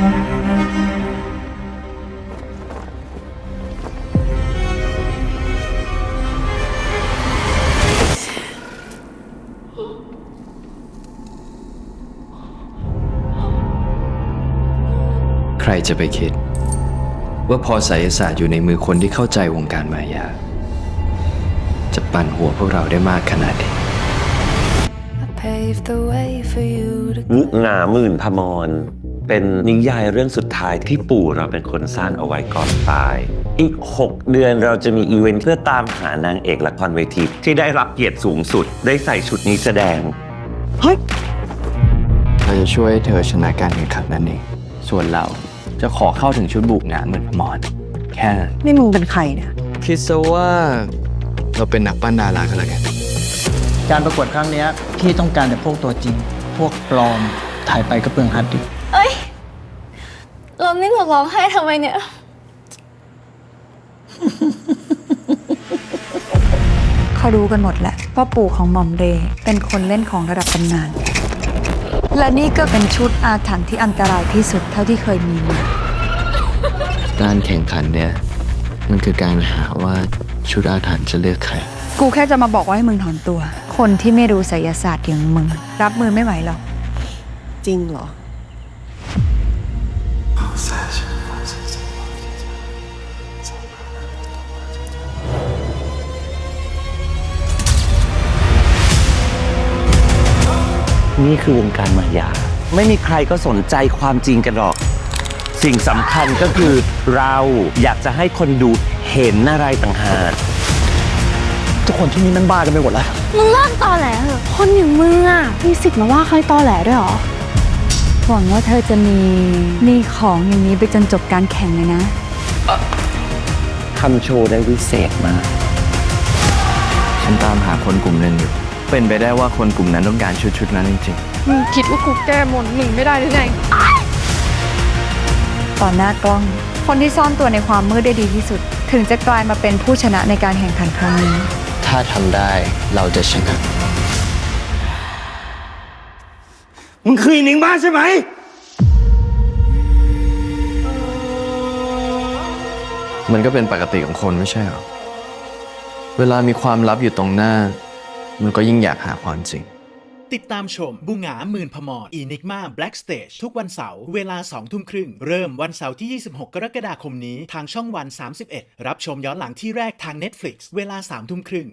ใครจะไปคิด ว่าพอไสยศาสตร์อยู่ในมือคนที่เข้าใจวงการมายา จะปั่นหัวพวกเราได้มากขนาดนี้ I paved งาหมื่นพมร เป็นนิยายเรื่องสุดท้ายที่ปู่เราเป็นคนสร้างเอาไว้ก่อนตาย อีก 6 เดือนเราจะมีอีเวนต์เพื่อตามหานางเอกละครเวทีที่ได้รับเกียรติสูงสุด ได้ใส่ชุดนี้แสดงเราจะช่วยให้เธอชนะการแข่งขันนั่นเอง ส่วนเราจะขอเข้าถึงชุดบุกงานเหมือนพมรแค่นั้นนี่มึงเป็นใครเนี่ย คิดซะว่าเราเป็นนักปั้นดารากันแล้วกัน การประกวดครั้งเนี้ยพี่ต้องการแต่พวกตัวจริง พวกปลอม ถ่ายไปก็เปลืองฮาร์ดดิสก์ เอ้ยเรานี่เราร้องไห้ทำไมเนี่ย เขารู้กันหมดแหละว่าปู่ของหม่อมเรย์เป็นคนเล่นของระดับตำนาน และนี่ก็เป็นชุดอาถรรพ์ที่อันตรายที่สุดเท่าที่เคยมีมา การแข่งขันเนี่ย มันคือการหาว่าชุดอาถรรพ์จะเลือกใคร กูแค่จะมาบอกว่าให้มึงถอนตัว คนที่ไม่รู้ไสยศาสตร์อย่างมึง รับมือไม่ไหวหรอก จริงเหรอ นี่คือวงการมายา ไม่มีใครก็สนใจความจริงกันหรอก สิ่งสำคัญก็คือเราอยากจะให้คนดูเห็นอะไรต่างหากทุกคนที่นี่มันบ้ากันไปหมดแล้ว มึงเลิกตอแหลเถอะคนอย่างมึงอะมีสิทธิ์มาว่าใครตอแหลด้วยเหรอ หวังว่าเธอจะมีมีของอย่างนี้ไปจนจบการแข่งเลยนะ ทำโชว์ได้วิเศษมาก ฉันตามหาคนกลุ่มหนึ่งอยู่ เป็นไปได้ว่าคนกลุ่มนั้นต้องการชุดชุดนั้นจริงมึงคิดว่ากูแก้มนต์มึงไม่ได้หรือไง ต่อหน้ากล้อง คนที่ซ่อนตัวในความมืดได้ดีที่สุด ถึงจะกลายมาเป็นผู้ชนะในการแข่งขันครั้งนี้ ๆ ถ้าทำได้เราจะชนะ มึงคืออีหนิงบ้าใช่ไหม มันก็เป็นปกติของคนไม่ใช่หรอ เวลามีความลับอยู่ตรงหน้า มันก็ยิ่งอยากหาความจริง ติดตามชมบุงหงาหมื่นพมรอีนิกมาแบล็กสเตจทุกวันเสาร์เวลา2ทุ่มครึ่ง เริ่มวันเสาร์ที่ 26 กรกฎาคมนี้ทางช่องวัน 31 รับชมย้อนหลังที่แรกทาง Netflix เวลา3ทุ่มครึ่ง